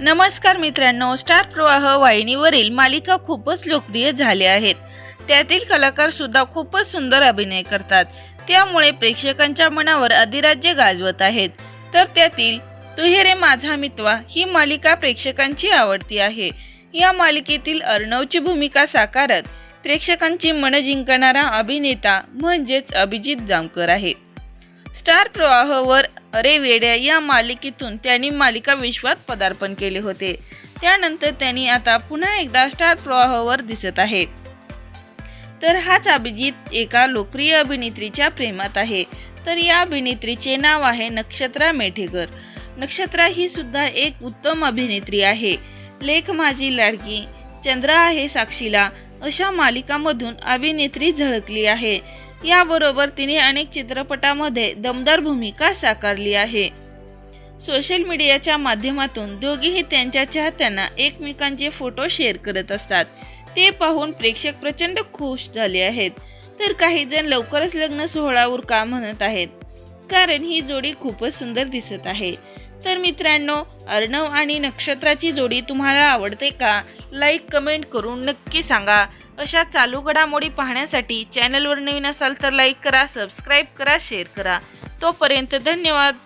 नमस्कार मित्रांनो स्टार प्रवाह वाहिनीवरील मालिका खूपच लोकप्रिय झाल्या आहेत. त्यातील कलाकार सुद्धा खूपच सुंदर अभिनय करतात. त्यामुळे प्रेक्षकांच्या मनावर अधिराज्य गाजवत आहेत. तर त्यातील तुहेरे माझा मितवा ही मालिका प्रेक्षकांची आवडती आहे. या मालिकेतील अर्णवची भूमिका साकारत प्रेक्षकांची मन जिंकणारा अभिनेता म्हणजेच अभिजित जामकर आहे. स्टार प्रवाहवर अरे वेड्या या मालिकेतून त्यांनी मालिका विश्वात पदार्पण केले होते. त्यानंतर त्यांनी आता पुन्हा एकदा स्टार प्रवाहावर दिसत आहे. तर हाच अभिजित एका लोकप्रिय अभिनेत्रीच्या प्रेमात आहे. तर या अभिनेत्रीचे नाव आहे नक्षत्रा मेठेकर नक्षत्रा ही सुद्धा एक उत्तम अभिनेत्री आहे. लेख माझी लाडकी चंद्रा आहे साक्षीला. अशा मालिकामधून अभिनेत्री झळकली आहे. याबरोबर तिने अनेक चित्रपटामध्ये दमदार भूमिका साकारली आहे. सोशल मीडियाच्या माध्यमातून दोघेही त्यांच्या चाहत्यांना एकमेकांचे फोटो शेअर करत असतात. ते पाहून प्रेक्षक प्रचंड खुश झाले आहेत. तर काही जण लवकरच लग्न सोहळावर का म्हणत आहेत? कारण ही जोडी खूपच सुंदर दिसत आहे. तर मित्रांनो अर्णव आणि नक्षत्राची जोडी तुम्हाला आवडते का? लाईक कमेंट करून नक्की सांगा. अशा चालू घडामोडी पाहण्यासाठी चॅनलवर नवीन असाल तर लाईक करा सबस्क्राईब करा शेअर करा. तोपर्यंत धन्यवाद.